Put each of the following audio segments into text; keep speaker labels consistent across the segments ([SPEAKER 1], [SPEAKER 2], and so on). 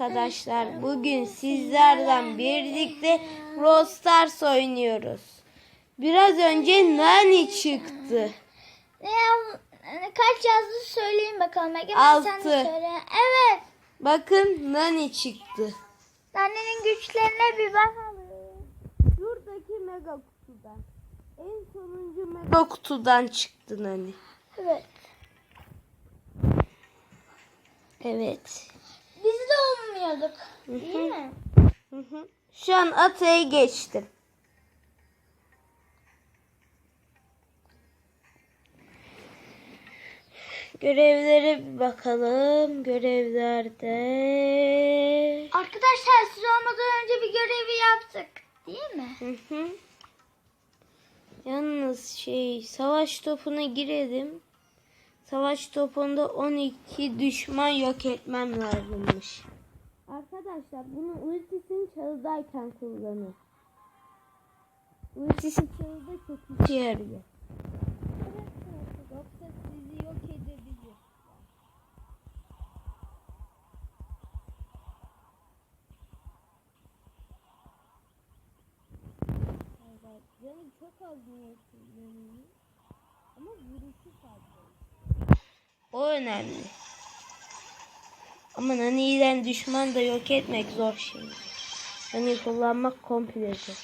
[SPEAKER 1] arkadaşlar. Bugün sizlerden birlikte Brawl Stars oynuyoruz. Biraz önce Nani çıktı.
[SPEAKER 2] Kaç yazdı söyleyin bakalım. Sen de
[SPEAKER 1] Altı.
[SPEAKER 2] söyle. Evet.
[SPEAKER 1] Bakın Nani çıktı.
[SPEAKER 2] Annenin güçlerine bir bakalım.
[SPEAKER 1] Şuradaki mega kutudan. En sonuncu mega kutudan çıktı Nani.
[SPEAKER 2] Evet.
[SPEAKER 1] Evet.
[SPEAKER 2] Biz de olmuyorduk. Değil mi?
[SPEAKER 1] Hı hı. Şu an Atay'a geçtim. Görevlere bir bakalım. Görevlerde.
[SPEAKER 2] Arkadaşlar siz olmadan önce bir görevi yaptık. Değil mi?
[SPEAKER 1] Hı hı. Yalnız şey savaş topuna girelim. Savaş topunda 12 düşman yok etmem lazımmış. Arkadaşlar bunu ultisini çalıdayken kullanın. Ultisi çalıda çok işe yarıyor. Yoksa sizi yok edebilir. Evet, canım çok az niyetli ama vuruşu fazla. O önemli. Ama Nani'den düşman da yok etmek zor şimdi. Nani kullanmak komple zor.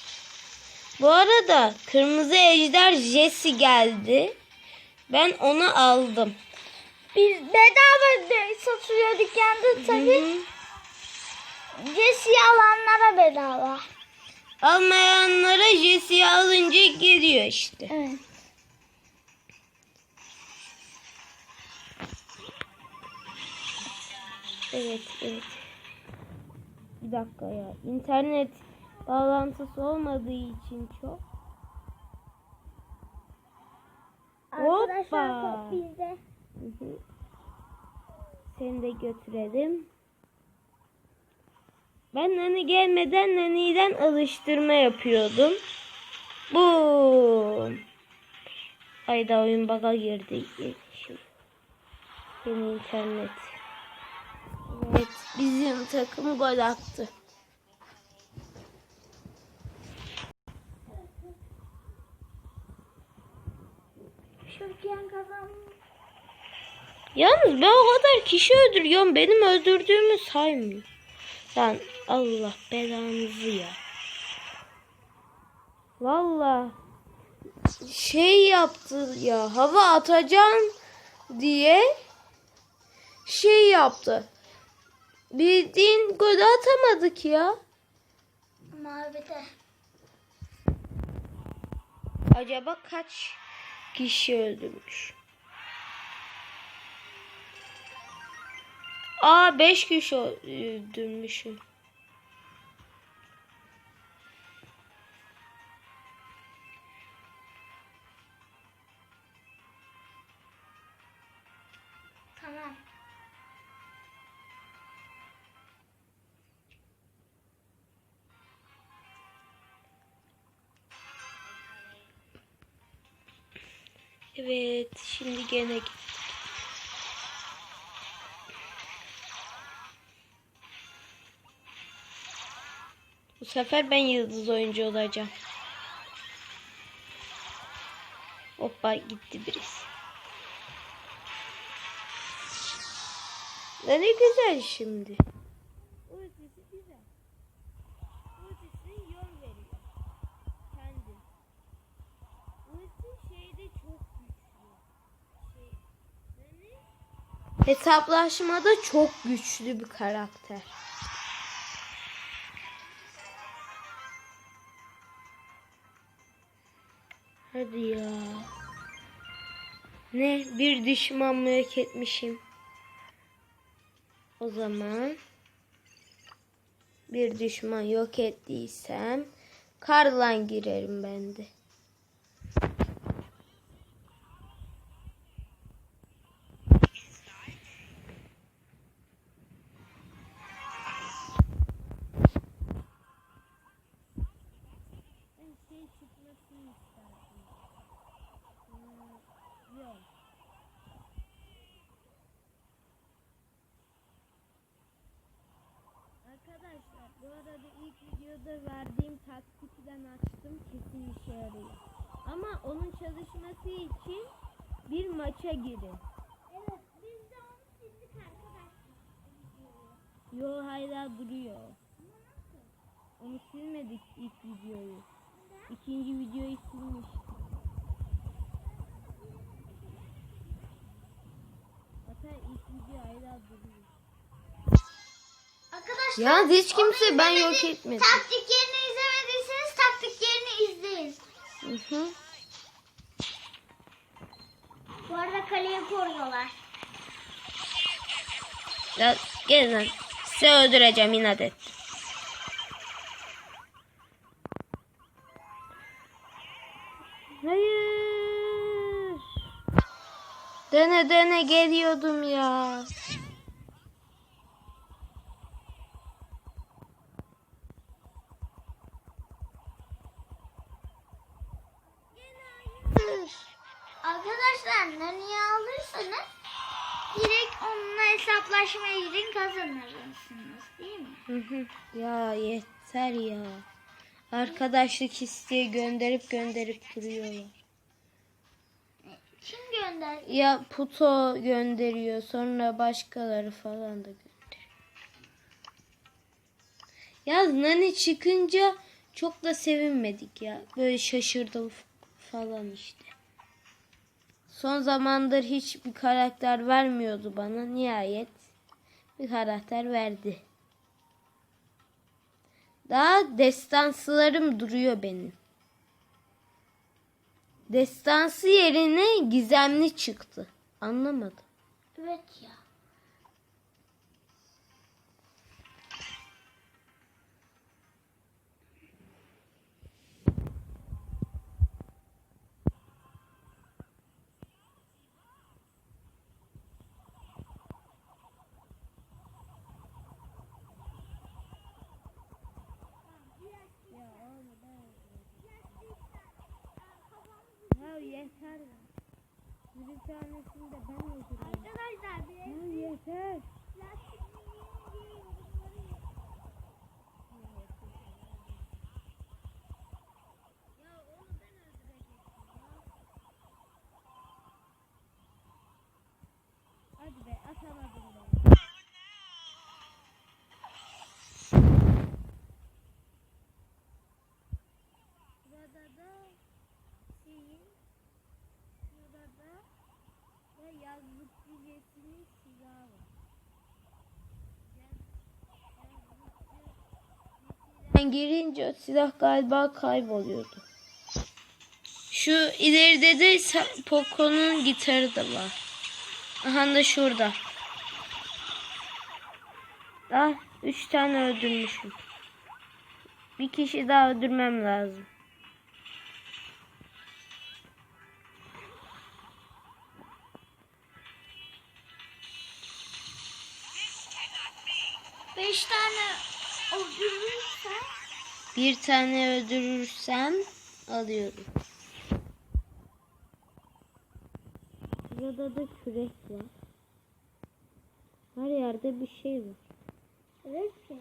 [SPEAKER 1] Bu arada kırmızı ejder Jesse geldi. Ben onu aldım.
[SPEAKER 2] Biz bedava de satılıyor dükkanda
[SPEAKER 1] hı.
[SPEAKER 2] Jesse'yi alanlara bedava.
[SPEAKER 1] Almayanlara Jesse'yi alınca geliyor işte.
[SPEAKER 2] Evet.
[SPEAKER 1] Evet, evet. Bir dakika ya. İnternet bağlantısı olmadığı için çok.
[SPEAKER 2] Arkadaşlar
[SPEAKER 1] Hoppa.
[SPEAKER 2] top bizde.
[SPEAKER 1] Hı hı. Seni de götürelim. Ben Nani gelmeden Nani'den alıştırma yapıyordum. Bu. Ayda oyun baga girdi. Benim internet. Evet, bizim takım gol attı.
[SPEAKER 2] Kazandı.
[SPEAKER 1] Yalnız ben o kadar kişi öldürüyorum. Benim öldürdüğümü saymıyor. Lan Allah belanızı ya. Valla şey yaptı ya hava atacağım diye şey yaptı. Bildiğin gol atamadık ya.
[SPEAKER 2] Mavide.
[SPEAKER 1] Acaba kaç kişi öldürmüş? Aa 5 kişi öldürmüşüm. Evet, şimdi gene gittik. Bu sefer ben yıldız oyuncu olacağım. Hoppa gitti birisi. Ne güzel şimdi. Ultisi güzel. Ultisi yol veriyor. Kendi. Ulti şeyde çok güçlü. Şey, yani hesaplaşmada çok güçlü bir karakter. Hadi ya. Ne? Bir düşman mı etmişim? O zaman bir düşman yok ettiysem karla girerim ben de. Videoda verdiğim taktikten açtım kesin işe yarıyor. Ama onun çalışması için bir maça girin.
[SPEAKER 2] Evet biz de onu sildik arkadaşlar.
[SPEAKER 1] Yo hala duruyor. Onu silmedik ilk videoyu. İkinci videoyu silmiştik. Hatta ilk video hala duruyor. Ya hiç kimse ben yok etmedim.
[SPEAKER 2] Taktiklerini izlemediyseniz taktiklerini izleyin.
[SPEAKER 1] Hı hı.
[SPEAKER 2] Bu arada kaleyi koruyorlar.
[SPEAKER 1] Ya gelin lan. Sizi öldüreceğim inat et. Hayır. Dene dene geliyordum ya.
[SPEAKER 2] Hesaplaşmaya girin kazanırsınız değil mi?
[SPEAKER 1] Hı hı. Ya yeter ya. Arkadaşlık isteği gönderip gönderip duruyorlar.
[SPEAKER 2] Kim gönder?
[SPEAKER 1] Ya Puto gönderiyor sonra başkaları falan da gönderiyor. Ya Nani çıkınca çok da sevinmedik ya. Böyle şaşırdım falan işte. Son zamandır hiçbir karakter vermiyordu bana. Nihayet bir karakter verdi. Daha destansılarım duruyor benim. Destansı yerine gizemli çıktı. Anlamadım.
[SPEAKER 2] Evet ya.
[SPEAKER 1] Tanesini de ben öldüreyim.
[SPEAKER 2] Arkadaşlar bir
[SPEAKER 1] yeter. Ben girince silah galiba kayboluyordu. Şu ileride de Poco'nun gitarı da var. Aha da şurada. Ah, üç tane öldürmüşüm. Bir kişi daha öldürmem lazım. Bir tane öldürürsem alıyorum. Burada da kürek var. Her yerde bir şey var.
[SPEAKER 2] Evet ya.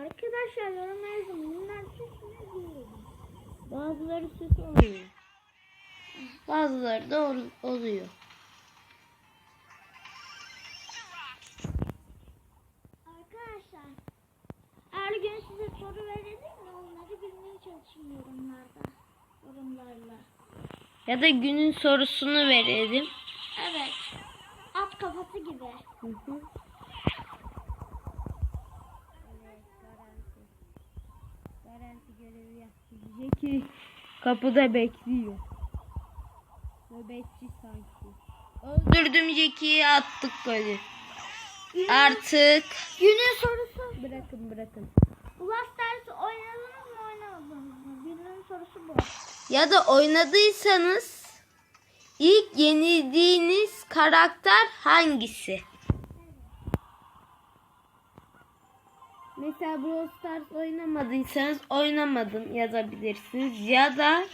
[SPEAKER 2] Arkadaşlar yorumlara yazın. Bunlar sesine diyorum.
[SPEAKER 1] Bazıları süs oluyor. Bazıları da ol- oluyor.
[SPEAKER 2] Soru verelim mi? Onları bilmeye çalışın yorumlarda. Yorumlarla.
[SPEAKER 1] Ya da günün sorusunu verelim.
[SPEAKER 2] Evet. At kafası gibi.
[SPEAKER 1] Hı hı. Garanti görevi yaptı. Jackie kapıda bekliyor. Nöbetçi sanki. Öldürdüm Jackie'yi attık golü. Artık
[SPEAKER 2] Günün sorusu.
[SPEAKER 1] bırakın bırakın.
[SPEAKER 2] Dersi oynadınız mı oynamadınız mı? Günün sorusu bu.
[SPEAKER 1] Ya da oynadıysanız ilk yenildiğiniz karakter hangisi? Mesela Brawl Stars oynamadıysanız oynamadım yazabilirsiniz. Ya da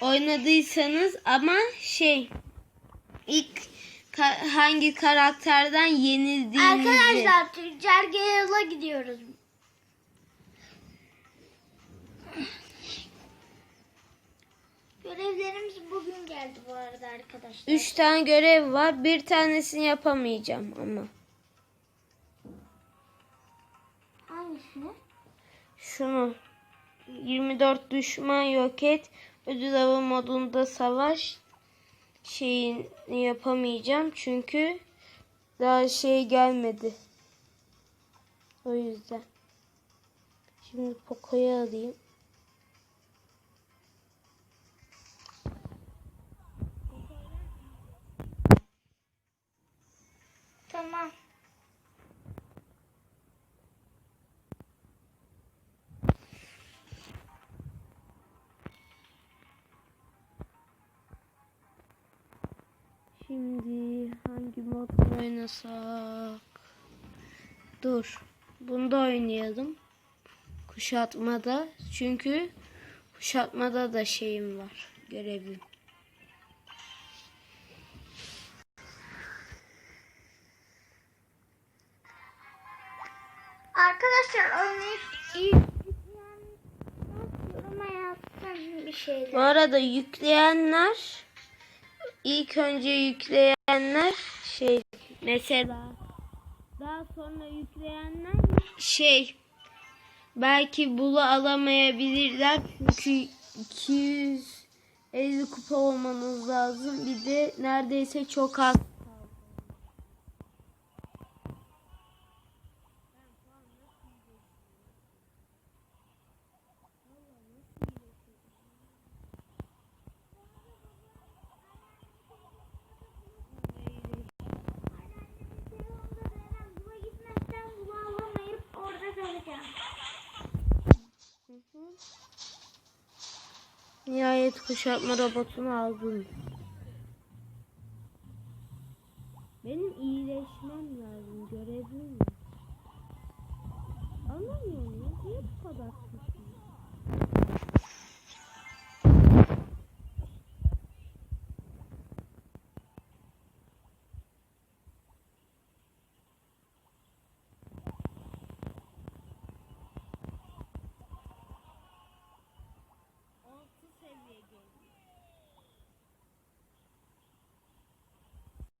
[SPEAKER 1] oynadıysanız ama şey ilk ka- hangi karakterden yenildiğinizi.
[SPEAKER 2] Arkadaşlar Gale'a gidiyoruz. Görevlerimiz bugün geldi bu arada arkadaşlar.
[SPEAKER 1] Üç tane görev var. Bir tanesini yapamayacağım ama.
[SPEAKER 2] Hangisini?
[SPEAKER 1] Şunu 24 düşman yok et. Ödül avı modunda savaş şeyini yapamayacağım çünkü daha şey gelmedi. O yüzden. Şimdi Poco'yu alayım.
[SPEAKER 2] Tamam.
[SPEAKER 1] Şimdi hangi modda oynasak? Dur. Bunda oynayalım. Kuşatmada. Çünkü kuşatmada da şeyim var. Görevim.
[SPEAKER 2] Bir
[SPEAKER 1] Bu
[SPEAKER 2] şeyler.
[SPEAKER 1] arada yükleyenler ilk önce yükleyenler şey mesela daha sonra yükleyenler şey belki bulu alamayabilirler. Çünkü 250 kupa olmanız lazım. Bir de neredeyse çok az Nihayet kuşatma robotunu aldım.